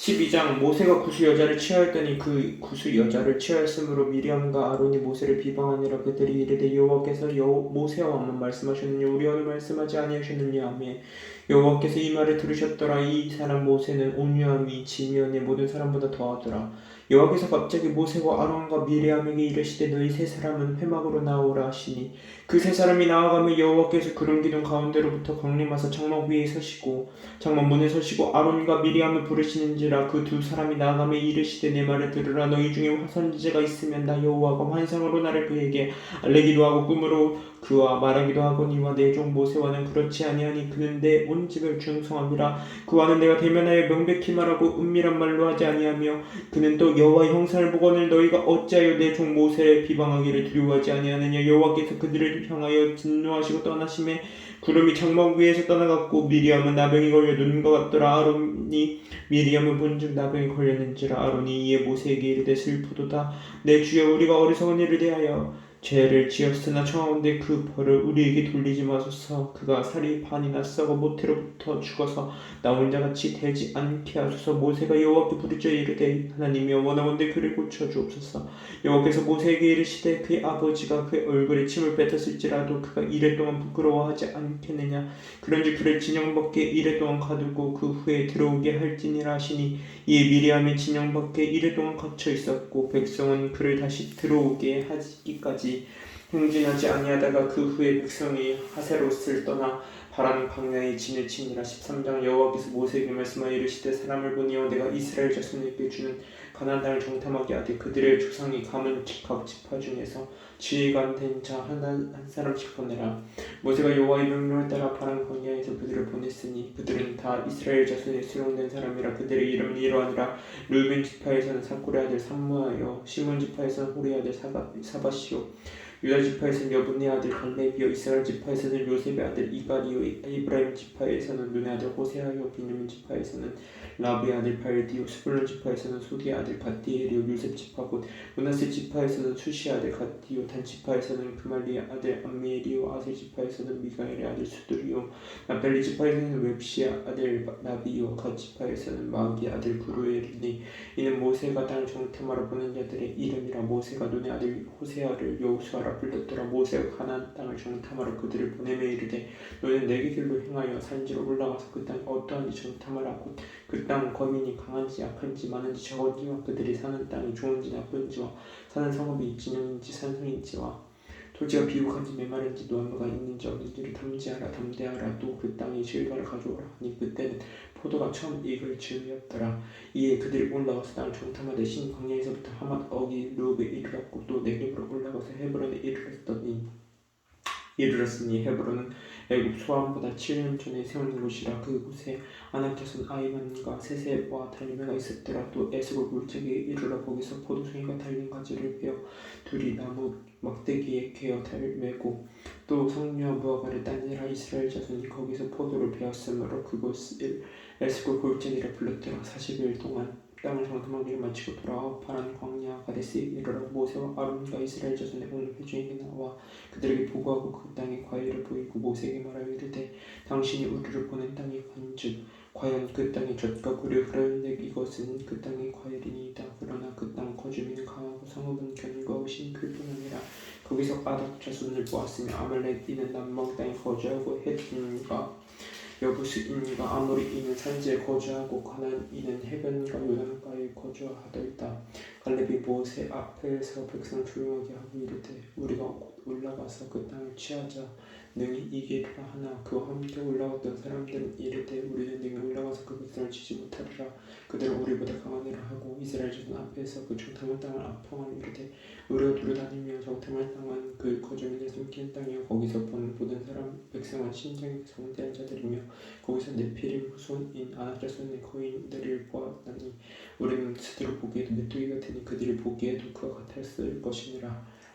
12장 모세가 구수 여자를 취하였더니 그 구수 여자를 취하였으므로 미리암과 아론이 모세를 비방하니라 그들이 이르되 여호와께서 여 모세와만 말씀하셨느냐 우리와는 말씀하지 아니하셨느냐 하며 여호와께서 이 말을 들으셨더라. 이 사람 모세는 온유함이 지면의 모든 사람보다 더하더라 여호와께서 갑자기 모세와 아론과 미리암에게 이르시되 너희 세 사람은 회막으로 나오라 하시니 그 세 사람이 나아가며 여호와께서 구름 기둥 가운데로부터 강림하사 장막 위에 서시고 장막 문에 서시고 아론과 미리암을 부르시는지라 그 두 사람이 나아가며 이르시되 내 말을 들으라. 너희 중에 화선지자가 있으면 나 여호와가 환상으로 나를 그에게 알레기도 하고 꿈으로 그와 말하기도 하거니와 내 종 모세와는 그렇지 아니하니 그는 내 온 집을 중성함이라. 그와는 내가 대면하여 명백히 말하고 은밀한 말로 하지 아니하며 그는 또 여호와의 형상을 보거늘 너희가 어찌하여 내 종 모세를 비방하기를 두려워하지 아니하느냐. 여호와께서 그들을 향하여 진노하시고 떠나심에 구름이 장막 위에서 떠나갔고 미리암은 나병이 걸려 것 같더라. 아론이 미리암을 본즉 나병이 걸렸는지라. 아론이 이에 모세에게 이르되 슬프도다. 내 주여 우리가 어리석은 일을 대하여 죄를 지었으나 청하온데 그 벌을 우리에게 돌리지 마소서. 그가 살이 반이나 썩어 모태로부터 죽어서 나 혼자같이 되지 않게 하소서. 모세가 여호와께 부르짖어 이르되 하나님이여 원하건대 그를 고쳐 주옵소서. 여호와께서 모세에게 이르시되 그의 아버지가 그의 얼굴에 침을 뱉었을지라도 그가 이래 동안 부끄러워하지 않겠느냐? 그런즉 그를 진영 밖에 이래 동안 가두고 그 후에 들어오게 할지니라 하시니 이에 미리암이 진영 밖에 이래 동안 갇혀 있었고 백성은 그를 다시 들어오게 하기까지 행진하지 아니하다가 그 후에 백성이 하세롯을 떠나 바람 방향에 진을 치니라 13장 여호와께서 모세에게 말씀하여 이르시되 사람을 보니어 내가 이스라엘 자손에게 주는 가나안 땅을 정탐하게 하되 그들의 조상이 감은 각 지파 중에서 지휘관 된 자 한 사람씩 보내라. 모세가 여호와의 명령을 따라 바람 광야에서 그들을 보냈으니 그들은 다 이스라엘 자손의 수용된 사람이라 그들의 이름은 이러하니라. 르벤 지파에서는 사골의 아들 삼무하여 시몬 지파에서는 호리 아들 사바, 사바시오 유다 지파에서는 여분의 아들 갈렙이요 이스라엘 지파에서는 요셉의 아들 이갈이요 이브라임 지파에서는 눈의 아들 호세아요 비누민 지파에서는 라브의 아들 발디요 스불론 지파에서는 소디의 아들 갓디엘이요 요셉 지파 곧 문하세 지파에서는 수시 아들 갓디요 단 지파에서는 그말리의 아들 암미엘이요 아셀 지파에서는 미가엘의 아들 수두리요 나벨리 지파에서는 웹시의 아들 나비요 갓 지파에서는 마기의 아들 구루엘이니 이는 모세가 땅 정탐하러 보낸 자들의 이름이라 모세가 눈의 아들 호세아를 여호수아라 불렀더라 모세가 가나안 땅을 정탐하러 그들을 보내며 이르되 너희는 내게 길로 행하여 산지로 올라가서 그 땅이 어떠한지 정탐하라 곧그 땅 거민이 강한지 약한지 많은지 적은지와 그들이 사는 땅이 좋은지 나쁜지와 사는 성읍이 진영인지 산성인지와 토지가 비옥한지 메마른지 노한무가 있는지 없는지를 탐지하라 담대하라 또 그 땅의 실과를 가져오라 하니 그때는 포도가 처음 익을 즈음이었더라. 이에 그들이 올라가서 땅을 정탐하되 신 광야에서부터 하맛 어기 루브에 이르렀고 또 네겝으로 올라가서 헤브론에 이르렀더니 이르렀으니 헤브론은 애굽 소함보다 7년 전에 세운 곳이라 그곳에 아낙자손 아이만과 세세와 달매가 있었더라. 또 에스골 물책에 이르러 거기서 포도송이가 달린 가지를 베어 둘이 나무 막대기에 개어 달매고 또 성녀 무화과를 따니라. 이스라엘 자손이 거기서 포도를 베었으므로 그곳을 에스골 골짜기라 불렀더라. 40일 동안 땅을 정탐하기를 마치고 돌아와 파란 광야 가데스에 이르러 모세와 아론과 이스라엘 자손의 온 회중에게 나와 그들에게 보고하고 그 땅의 과일을 보이고 모세에게 말하여 이르되 당신이 우리를 보낸 땅이 관즉 과연 그 땅의 젖과 꿀이 흐르는데 이것은 그 땅의 과일이니이다. 그러나 그 땅 거주민은 강하고 성읍은 견고하신 그뿐 아니라. 거기서 아닥 자손을 보았으며 아말렉 이는 남방 땅에 거주하고 헷인과 여부스인과 아모리 이는 산지에 거주하고 가난 이는 해변과 요단가에 거주하더이다. 갈렙이 모세 앞에서 백성 조용하게 하고 이르되 우리가 곧 올라가서 그 땅을 취하자 능히 이기리라 하나 그와 함께 올라갔던 사람들은 이르되 우리는 능히 올라가서 그 백성을 치지 못하리라. 그들은 우리보다 강하니라 하고 이스라엘 자손 앞에서 그 정탐한 땅을 아평하여 이르되 우리가 두루다니며 정탐할 땅은 그 거주민의 숨긴 땅이요. 거기서 본 모든 사람 백성은 신장이 성대한 자들이며 거기서 네피림 후손인 아낙자손의 거인들을 보았다니 우리는 스스로 보기에도 메뚜기 같으니 그들이 보기에도 그와 같았을 것이니라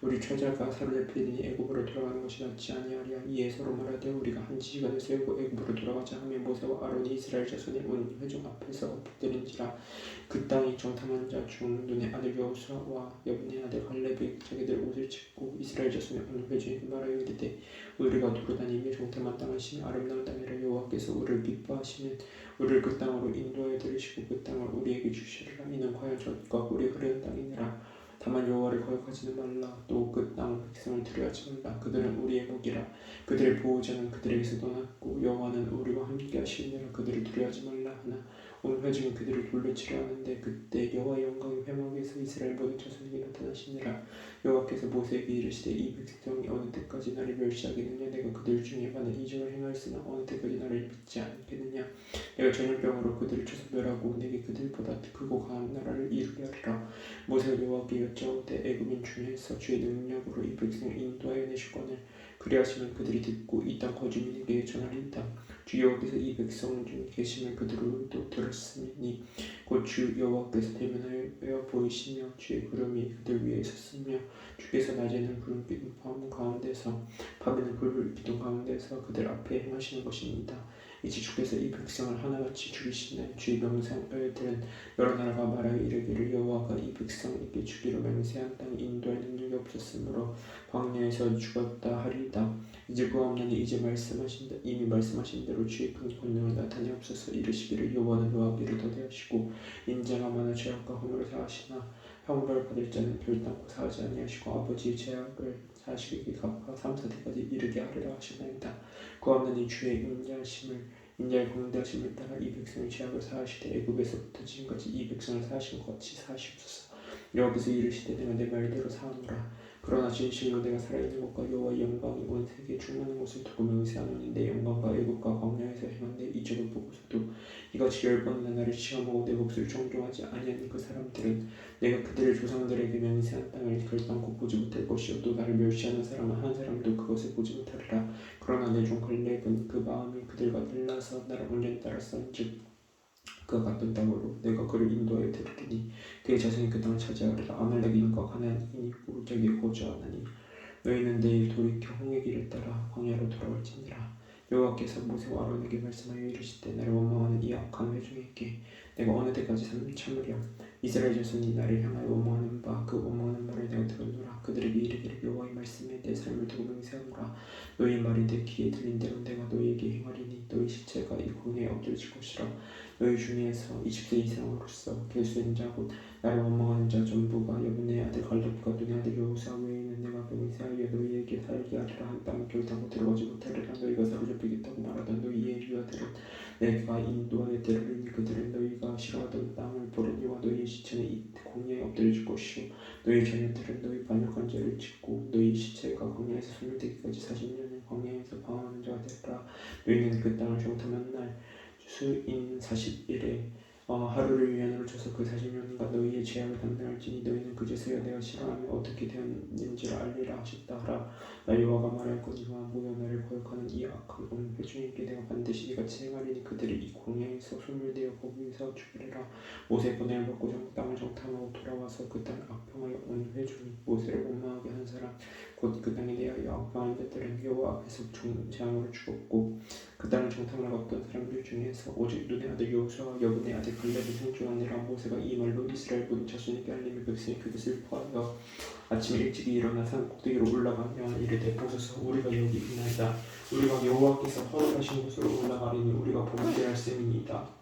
우리 처자가 사로잡히니 애굽으로 돌아가는 것이 낫지 아니하랴 이에 서로 말하되 우리가 한 지시간을 세우고 애굽으로 돌아가자 하며 모세와 아론이 이스라엘 자손의 온 회중 앞에서 엎드린지라. 그 땅이 정탐한 자 중 눈의 아들 여호수아와 여분의 아들 갈렙이 자기들 옷을 찢고 이스라엘 자손의 온 회중에게 말하여 이르되 우리가 돌아다니며 정탐한 심 아름다운 땅이라 여호와께서 우리를 기뻐하시면 우리를 그 땅으로 인도하여 들으시고 그 땅을 우리에게 주시리라. 이는 과연 저가 우리 흐르는 땅이니라 다만 여호와를 거역하지는 말라. 또 그 땅 백성을 두려워하지 말라 그들은 우리의 목이라. 그들의 보호자는 그들에게서 떠났고 여호와는 우리와 함께 하시느라. 그들을 두려워하지 말라 하나 온 회중이 그들을 돌로 치려 하는데 그때 여호와의 영광이 회막에서 이스라엘 모든 자손에게 나타나시니라 여호와께서 모세에게 이르시되 이 백성이 어느 때까지 나를 멸시하겠느냐? 내가 그들 중에 많은 이적을 행하였으나 어느 때까지 나를 믿지 않겠느냐? 내가 전염병으로 그들을 쳐서 멸하고 내게 그들보다 크고 강한 나라를 이루게 하리라. 모세가 여호와께 여짜오되 애굽인 중에서 주의 능력으로 이 백성을 인도하여 내시거늘 그리하시면 그들이 듣고 이 땅 거주민에게 전하리이다 주 여호와께서 이 백성 중에 계심을 그들도 들었으니 곧 주 여호와께서 대면하여 보이시며 주의 구름이 그들 위에 섰으며 주께서 낮에는 구름 기둥 밤 가운데서 밤에는 불 기둥 가운데서 그들 앞에 행하시는 것입니다 이제 주께서 이 백성을 하나같이 죽이시는 주의 명령을 들은 여러 나라가 말하여 이르기를 여호와가 이 백성에게 주기로 맹세한 땅 인도할 능력이 없었으므로 광야에서 죽었다 하리이다. 이제 구하옵나니 이제 말씀하신 대- 이미 말씀하신 대로 주의 큰 권능을 나타내옵소서 이르시기를 여호와는 노하기를 더대하시고 인자가 많아 죄악과 허물을 사하시나 형벌 받을 자는 결단코 사하지 아니하시고 아버지의 죄악을 갚아 삼사대까지 이르게 하리라 하시나이다. 구하옵나니 주의 인자하심을 인자의 공대하심을 따라 이 백성의 죄악을 사하시되 애굽에서부터 지금까지 이 백성을 사하신 것 같이 사하시옵소서. 여호와께서 이르시되 내가 내 말대로 사하노라 그러나 진실로 내가 살아있는 것과 여호와의 영광이 온 세계에 충만한 것을 두고 맹세하노니 내 영광과 애국과 광야에서 행한 내 이적을 보고서도 이같이 열 번이나 나를 시험하고 내 몫을 정종하지 아니하는 그 사람들은 내가 그들의 조상들에게 맹세한 땅을 결단코 보지 못할 것이요 또 나를 멸시하는 사람은 한 사람도 그것을 보지 못하리라. 그러나 내종 갈렙은 그 마음이 그들과 달라서 나를 온전히 따랐은즉 그가 갔던 땅으로 내가 그를 인도하여 데리리니 그의 자손이 그 땅을 차지하리라. 아말렉인과 가나안인이 우르적에 거주하나니 너희는 내일 돌이켜 홍해 길을 따라 광야로 돌아올지니라. 여호와께서 모세와 아론에게 말씀하여 이르시되 나를 원망하는 이 악한 회중에게 내가 어느 때까지 참- 참으랴 이스라엘 자손이 나를 향하여 원망하는 바 그 원망하는 말을 내가 들었노라. 그들에게 이르기를 여호와의 말씀에 내 삶을 두고 맹세하노라. 너희 말이 내 귀에 들린 대로 내가 너희에게 행하리니 너희 시체가 이 광야에 엎드려질 것이라. 너희 중에서 20세 이상으로서 결수된 자곧 나를 원망하는 자 전부가 여분의 아들 갈렙과 눈의 아들 여호사 외에 는 내가 맹세하여 너희에게 살게 하리라 한 땅을 결단코 들어가지 못하리라. 너희가 사로잡히겠다고 말하던 너희의 유아들은 내가 인도하여 데려리니 그들은 너희가 싫어하던 땅을 버리니와 너희의 시체는 이 광야에 엎드려질 것이요. 너희 자녀들은 너희 반역한 죄를 짓고 너희 시체가 광야에서 소멸되기까지 40년을 광야에서 방황하는 자가 되리라. 너희는 그 땅을 정탐한 날 수인 40일에 어, 하루를 위안으로 쳐서 그 40년간 너희의 죄악을 담당할지니 너희는 그제서야 내가 싫어하며 어떻게 되었는지를 알리라 하셨다 하라. 나 여호와가 말할거니와 모여 나를 거역하는 이 악한 온 회중에게 내가 반드시 이같이 행하리니 그들이 이 광야에서 소멸되어 거기서 죽으리라. 모세 보냄을 받고 정 땅을 정탐하고 돌아와서 그 땅을 악평하여 온 회중이 모세를 원망하게 한 사람 곧 그 땅에 대하여 악방한 자들은 여호와 앞에서 종장으로 죽었고 그 땅을 정탐하러 갔던 사람들 중에서 오직 눈의 아들 여호수아와 여분의 아들 갈렙이 생존하니라 모세가 이 말로 이스라엘 모든 자손에게 알림을 백성이 그게 슬퍼하여 아침에 일찍이 일어나 산 꼭대기로 올라가며 이르되 보소서 우리가 여기 있나이다. 우리가 여호와께서 허락하신 곳으로 올라가리니 우리가 범죄할 셈이니이다.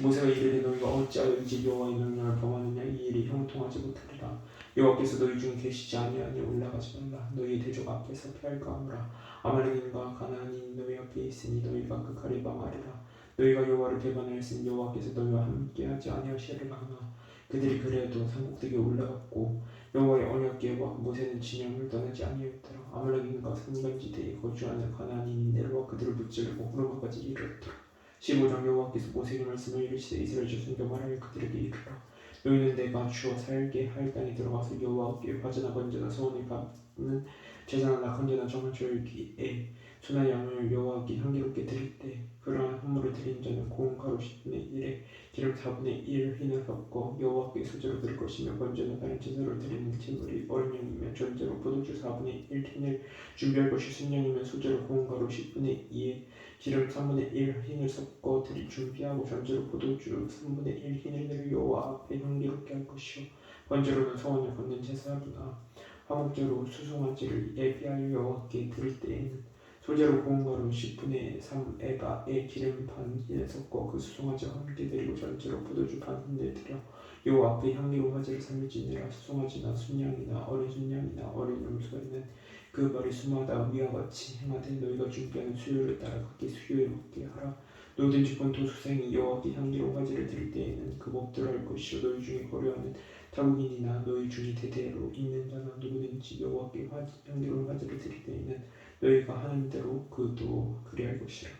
모세가 이르되 너희가 어찌하여 이제 여호와의 명령을 범하느냐? 이 일이 형통하지 못하리라. 여호와께서 너희 중에 계시지 아니하니 올라가지 말라. 너희 대적 앞에서 피할까 하노라. 아말렉인과 가나안인 너희 앞에 있으니 너희가 그 칼에 망하리라 너희가 여호와를 배반하였으니 여호와께서 너희와 함께하지 아니하시리라 하나. 그들이 그래도 산꼭대기에 올라갔고 여호와의 언약궤와 모세는 진영을 떠나지 아니하였더라. 아말렉인과 산간지대에 거주하는 가나안인이 내려와 그들을 무찌르고 호르마까지 이르렀더라. 15장 여호와께서 모세에게 말씀을 이르시되 이스라엘 자손에게 말하여 그들에게 이르라. 너희는 내가 주어 살게 할 땅에 들어가서 여호와께 화제나 번제나 소원을 받는 제사나 낙헌제나 정한 절기에 소나 양을 여호와께 향기롭게 드릴 때 그러한 헌물을 드린 자는 고운 가루 10분의 1에 기름 4분의 1 흰을 섞어 여호와께 수저로 드릴 것이며 번제나 다른 제사로 드리는 제물이 어린 양이면 전제로 포도주 4분의 1 흰을 준비할 것이 순양이면 수저로 고운 가루 10분의 2에 기름 3분의 1 흰을 섞어 드릴 준비하고 전제로 포도주 3분의 1 흰을 드려 여호와 앞에 향기롭게 할 것이요 번제로는 소원을 걷는 제사구나 화목제로 수송아지를 예비하여 여호와께 드릴 때에는 소재로 고운 가루 10분의 3 에 바에 기름 반 흰을 섞어 그 수송아지와 함께 드리고 전제로 포도주 반 흰을 드려 여호와 앞에 향기로운 화제를 삼을지니라. 수송아지나 순양이나 어린 순양이나 어린 염소에는 그 머리 수마다 위와 같이 행하되 너희가 준비하는 수요를 따라 각기 수요에 맞게 하라. 누구든지 본토 수생이 여호와께 향기로운 화제를 드릴 때에는 그 법대로 할 것이요. 너희 중에 거류하는 타국인이나 너희 중에 대대로 있는 자나 누구든지 여호와께 화- 향기로운 화제를 드릴 때에는 너희가 하는 대로 그도 그리할 것이라.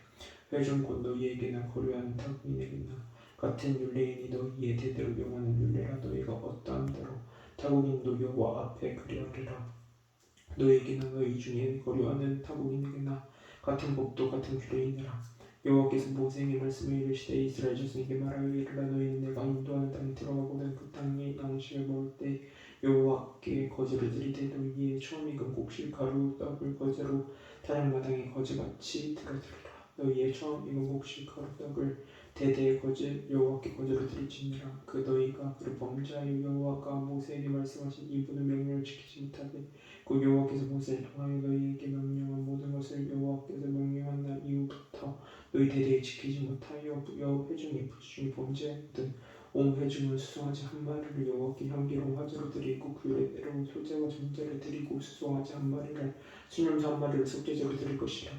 회중 곧 너희에게나 거류하는 타국인에게나? 같은 율례이니 너희의 대대로 명하는 율례라 너희가 어떠한 대로 타국인도 여호와 앞에 그리하리라. 너희에게나 너희 중에 거류하는 타국인에게나 같은 법도 같은 규례이니라. 여호와께서 모세에게 말씀을 이르시되 이스라엘 자손에게 말하여 이르라. 너희는 내가 인도하는 땅에 들어가고는 그 땅의 양식을 먹을 때 여호와께 거제를 드리되 너희의 처음 익은 곡식 가루 떡을 거제로 타작마당에 거제같이 들어드리라. 너희의 처음 익은 곡식 가루 떡을 대대의 거제 여호와께 거제로 드릴지니라. 그 너희가 그를 범죄하여 여호와가 모세에게 말씀하신 이 모든 명령을 지키지 못하되 그 여호와께서 모세를 통하여 너희에게 명령한 모든 것을 여호와께서 명령한 날 이후부터 너희 대대에 지키지 못하여 여호 회중이 부중이 범죄하거든 온 회중은 수송아지 한 마리를 여호와께 향기로운 화제로 드리고 그 외대로 소재와 전제를 드리고 수송아지 한 마리를 수념사 한 마리를 속죄제로 드릴 것이라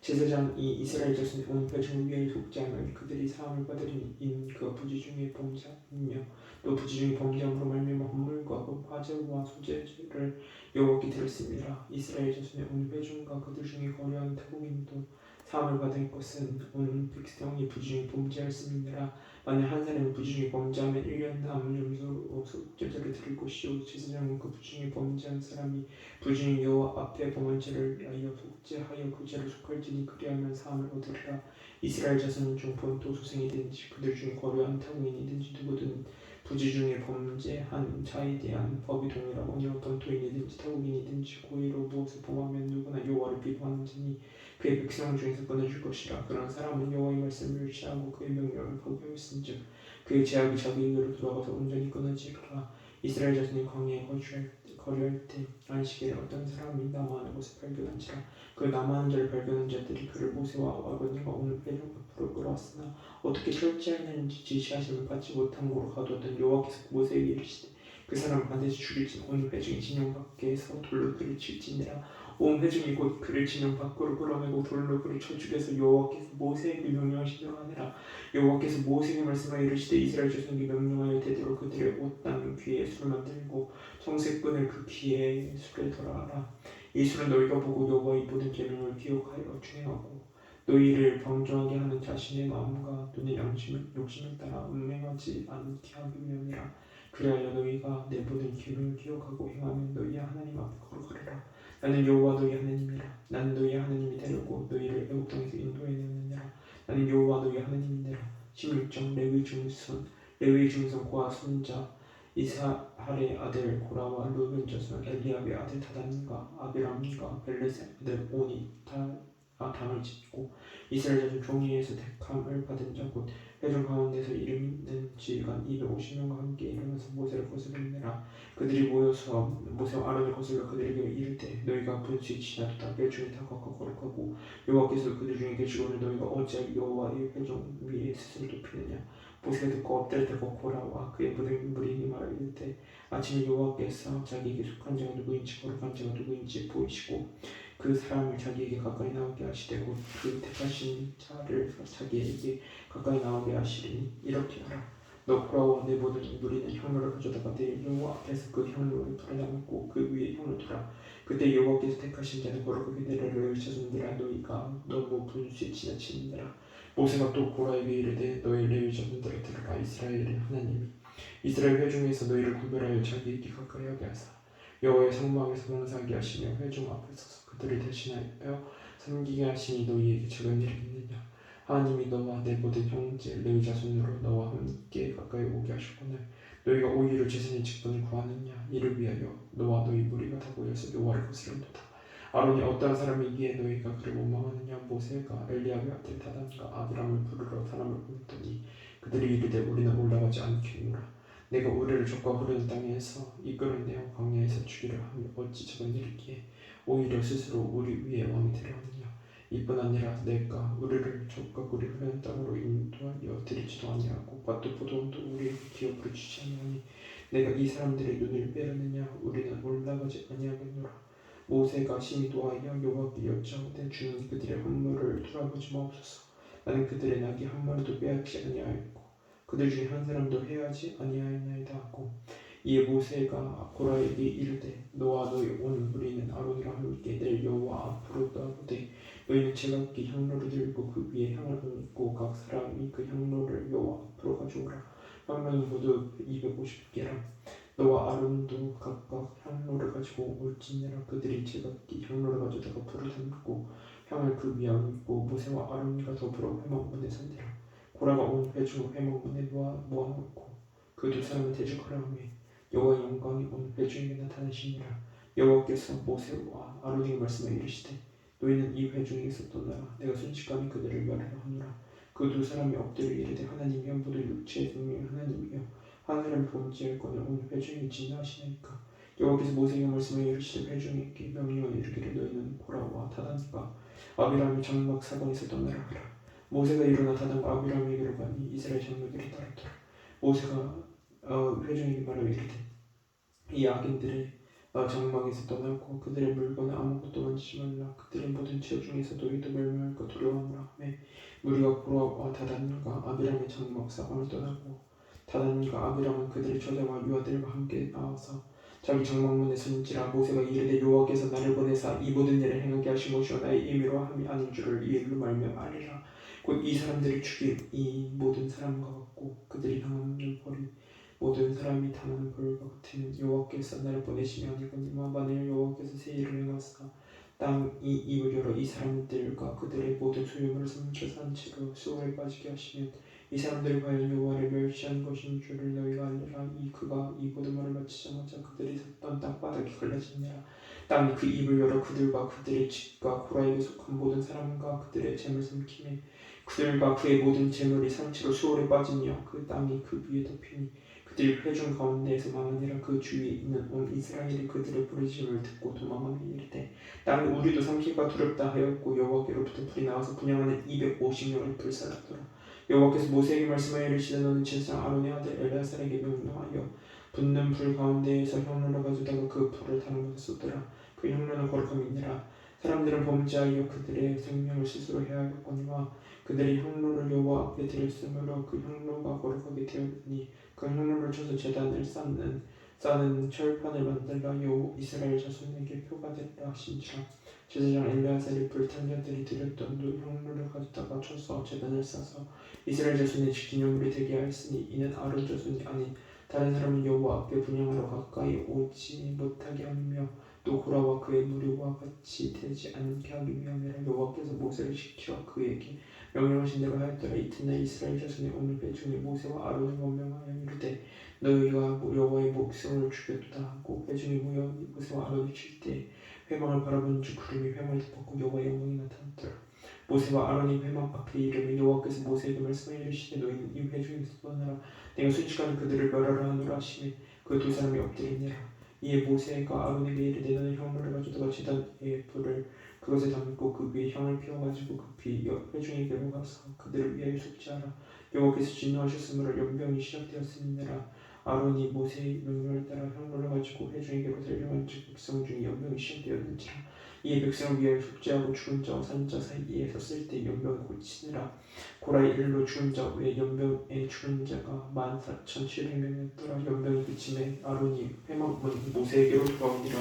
제사장이 이스라엘 자손의 온 회중 위에 속죄하면 그들이 사함을 받으리니 이는 그가 부지 중에 범죄하며 또 부지 중에 범죄함으로 말미암아 헌물과 그 화제와 소재를 여호와께 드렸습니다. 이스라엘 자손의 온 회중과 그들 중에 거류하는 타국인도 사함을 받을 것은 온 백성이 부지중에 범죄하였음이니라 만약 한 사람이 부지중에 범죄하면 1년 남은 염소 속죄제를 드릴 것이요. 제사장은 그 부지중에 범죄한 사람이 부지중에 여호와 앞에 범한 죄를 위하여 속죄하여 그 죄를 속할지니 그리하면 사함을 얻으리라. 이스라엘 자손 중 본토 소생이든지 그들 중 거류한 타국인이든지 누구든 부지 중에 범죄한 자에 대한 법이 동일하거니와 본토인이든지 타국인이든지 고의로 무엇을 범하면 누구나 여호와를 비방하는 자니 그의 백성 중에서 끊어줄 것이라. 그런 사람은 여호와의 말씀을 멸시하고 그의 명령을 거부했은즉 그의 제약이 자기에게로 돌아가서 온전히 끊어지리라. 이스라엘 자손이 광야에 거주할 때, 거류할 때 안식일에 어떤 사람이 남아하는 것을 발견한지라. 그 남아하는 자를 발견한 자들이 그를 모세와 아버지가 오늘 회중 앞으로 끌어왔으나 어떻게 철저하는지 지시하심을 받지 못한 곳으로 가두었던 여호와께서 모세에게 이르시되 그 사람 반드시 죽일지 온 회중이 진영 밖에서 돌로 그를 칠지니라 온 회중이 곧 그를 진영 밖으로 끌어내고 돌로 그를 쳐 죽여서 여호와께서 모세에게 명령하신 대로 하니라. 여호와께서 모세에게 말씀하여 이르시되 이스라엘 자손에게 명령하여 대대로 그들의 옷당 귀에 술을 만들고 청색끈을 그 귀에 술에 덜어하라. 이 술은 너희가 보고 여호와의 모든 계명을 기억하여 준행하고 너희를 방종하게 하는 자신의 마음과 눈의 양심을 욕심을 따라 음행하지 않게 하기 위함이라. 그리하여 너희가 내 모든 계명을 기억하고 행하면 너희 하나님 앞에 거룩하리라 나는 여호와 너희 하나님이라. 나는 너희 하나님이 되려고 너희를 애굽 땅에서 인도해내느니라 나는 여호와 너희 하나님이니라. 16장 레위 중손 레위 중손 고아 손자 이사할의 아들 고라와 루벤 자손 엘리압의 아들 다단과 아비람과 벨레세 아들 오니 다 아, 담을 짓고 이스라엘 자손 종이에서 택함을 받은 자 곧 회중 가운데서 이름 있는 지휘관 250명과 함께 일어나서 모세를 거스르니라 그들이 모여서 모세와 아론을 거슬러 그들에게 이르되 너희가 분수에 지나다. 멸중이 다 걷고 거룩하고 여호와께서 그들 중에 계시고는 너희가 어찌하여 여호와의 회중 위에 스스로 높이느냐? 모세가 듣고 엎드려 대고 고라와 그의 모든 무리에게 말하기를 아침에 여호와께서 자기에게 속한 자가 누구인지 거룩한 자가 누구인지 보이시고 그 사람을 자기에게 가까이 나오게 하시되 곧그 택하신 자를 자기에게 가까이 나오게 하시리니 이렇게 하라. 너 고라와 내 모든 무리는 향로를 가져다가 내 여호와 앞에서 그 향로를 불어담고 그 위에 향을 두라. 그때 여호와께서 택하신 자는 거룩하게 내려를 자손들아 너희가 너무 분수에 지나치느니라. 모세가 또 고라에게 이르되 너희 레위 자손들아 들어라 이스라엘의 하나님이 이스라엘 회중에서 너희를 구별하여 자기에게 가까이 하게 하사 여호와의 성막에서 봉사하게 하시며 회중 앞에 서서 그들을 대신하여 섬기게 하시니 너희에게 적은 일이 있느냐? 하나님이 너와 내 모든 형제 레위 자손으로 너와 함께 가까이 오게 하셨거늘 너희가 오히려 제사의 직분을 구하느냐? 이를 위하여 너와 너희 무리가 다 모여서 여호와를 거스른도다. 아론이 어떠한 사람이기에 너희가 그를 원망하느냐? 모세가 엘리야의 아들 다단과 아비람을 부르러 사람을 보냈더니 그들이 이르되 우리는 올라가지 않겠노라 내가 우리를 족과 흐르는 땅에서 이끌어내어 광야에서 죽이려 하며 어찌 적은 일이기에 오히려 스스로 우리 위에 왕이 되려 하느냐? 이뿐 아니라 내가 우리를 족과 꿀이 흐르는 땅으로 인도하여 드리지도 아니하고 밭도 포도원도 우리에게 기업으로 주지 아니하니 내가 이 사람들의 눈을 빼려느냐? 우리는 올라가지 아니하겠노라. 모세가 심히 도하여 여호와께 여짜오되 주는 그들의 함물을 돌아보지 마옵소서. 나는 그들의 낙이 한 마리도 빼앗지 아니하였고 그들 중에 한 사람도 해하지 아니하였나이다 하고 이에 모세가 고라에게 이르되 너와 너희 온 무리는 아론이랑 함께 내일 여호와 앞으로 나오되 너희는 제각기 향로를 들고 그 위에 향을 얹고 각 사람이 그 향로를 여호와 앞으로 가져오라. 향로는 모두 250개라. 너와 아론도 각각 향로를 가지고 올지니라. 그들이 제각기 향로를 가져다가 불을 담고 향을 그 위에 얹고 모세와 아론과 더불어 회막문에 선대라 고라가 온 회중 회막문에 모아 모아놓고 그 두 사람은 대적하라 하며 여호와의 영광이 온 회중에게 나타나시니라 여호와께서 모세와 아론에게 말씀하여 이르시되 너희는 이 회중에서 떠나라 내가 순식간에 그들을 멸하려 하노라. 그 두 사람이 엎드려 이르되 하나님이여 모두 육체의 생명의 하나님이여 하늘을 범죄할 거는 온 회중이 진노하시나이까? 여호와께서 모세에게 말씀하여 이르시되 회중에게 명령하여 이르기를 너희는 고라와 다단과 아비람이 장막 사방에서 떠나라 하라 모세가 일어나 다단과 아비람에게로 가니 이스라엘 장막이를 따랐더라 모세가 어, 회중에게 말하여 이르되 이 악인들의 어, 장막에서 떠나고 그들의 물건을 아무것도 만지지 말라. 그들의 모든 죄 중에서 너희도 멸망할까 두려워하노라 하매 무리가 고라와 다단과 아비람의 장막 사방을 떠나고 다단과 아비람은 그들의 처자와 유아들과 함께 나와서 자기 장막문에 서는지라 모세가 이르되 여호와께서 나를 보내사 이 모든 일을 행하게 하신 것이요 나의 임의로 함이 아닌 줄을 이 일로 말며 아니라. 곧 이 사람들을 죽인 이 모든 사람과 같고 그들이 당하는 벌이 모든 사람이 당하는 벌과 같으면 여호와께서 나를 보내시면 아니거니와 만일 여호와께서 새 일을 행하사 땅이 입을 열어 이 사람들과 그들의 모든 소유물을 삼켜서 한 채로 수월에 빠지게 하시면 이 사람들이 과연 여호와를 멸시한 것인 줄을 너희가 알리라. 이 그가 이 모든 말을 마치자마자 그들이 섰던 땅바닥이 갈라지니라. 땅이 그 입을 열어 그들과 그들의 집과 고라에게 속한 모든 사람과 그들의 재물 삼키매. 그들과 그의 모든 재물이 상치로 수월에 빠지며 그 땅이 그 위에 덮이니 그들이 회중 가운데에서 망하니라. 그 주위에 있는 온 이스라엘이 그들의 부르짖음을 듣고 도망하며 이르되 땅이 우리도 삼키기가 두렵다 하였고 여호와께로부터 불이 나와서 분양하는 250명을 불살랐더라 여호와께서 모세에게 말씀하여 이르시되 너는 제사장 아론의 아들 엘라살에게 명령하여 붙는 불 가운데에서 향로를 가져다가 그 불을 다른 곳에 쏟더라. 그 향로는 거룩함이니라 사람들은 범죄하여 그들의 생명을 스스로 해하였거니와 그들이 향로를 여호와 앞에 드렸으므로 그 향로가 거룩하게 되었으니 그 향로를 쳐서 제단을 쌓는 쌓는 철판을 만들라. 여 이스라엘 자손에게 표가 되라 하신지라 제사장 엘리아살이 불탄자들이 드렸던 두 향로를 가져다가 쳐서 제단을 쌓아서 이스라엘 자손의 기념물이 되게 하였으니 이는 아론 자손이 아닌 다른 사람은 여호와 앞에 분양하러 가까이 오지 못하게 하며 또 고라와 그의 무리와 같이 되지 않게 하기 위함이라 여호와께서 모세를 시켜 그에게 명령하신 대로 하였더라. 이튿날 이스라엘 자손의 오늘 배중에 모세와 아론을 원명하여 이르되 너희가 여호와의 목성을 죽였다 하고 배중에 모여 모세와 아론이 칠때 회망을 바라보는 중 구름이 회망을 덮었고 여호와의 영광이 나타났더라 모세와 아론이 회막 앞에 이르며 여호와께서 모세에게 말씀하여 이르시되 너희는 이 회중에서 떠나라 내가 순식간에 그들을 멸하라 하노라 하시매 그 두 사람이 엎드리니라. 이에 모세가 아론에게 이르되 너는 향로를 가져다가 제단에 불을 그것에 담고 그 위에 향을 피워가지고 급히 회중에게로 가서 그들을 위하여 속죄하라. 여호와께서 진노하셨으므로 연병이 시작되었음이니라 아론이 모세의 명령을 따라 향로를 가지고 회중에게로 달려간 즉 백성 중에 연병이 시작되었는지라. 이에 백성을 위하여 속죄하고 죽은 자와 산 자 사이에 섰을 때 연병을 고치니라 고라의 일로 죽은 자 외에 연병에 죽은 자가 만 사천 칠백 명이었더라 연병이 그침에 아론이 회막문 모세에게로 돌아오니라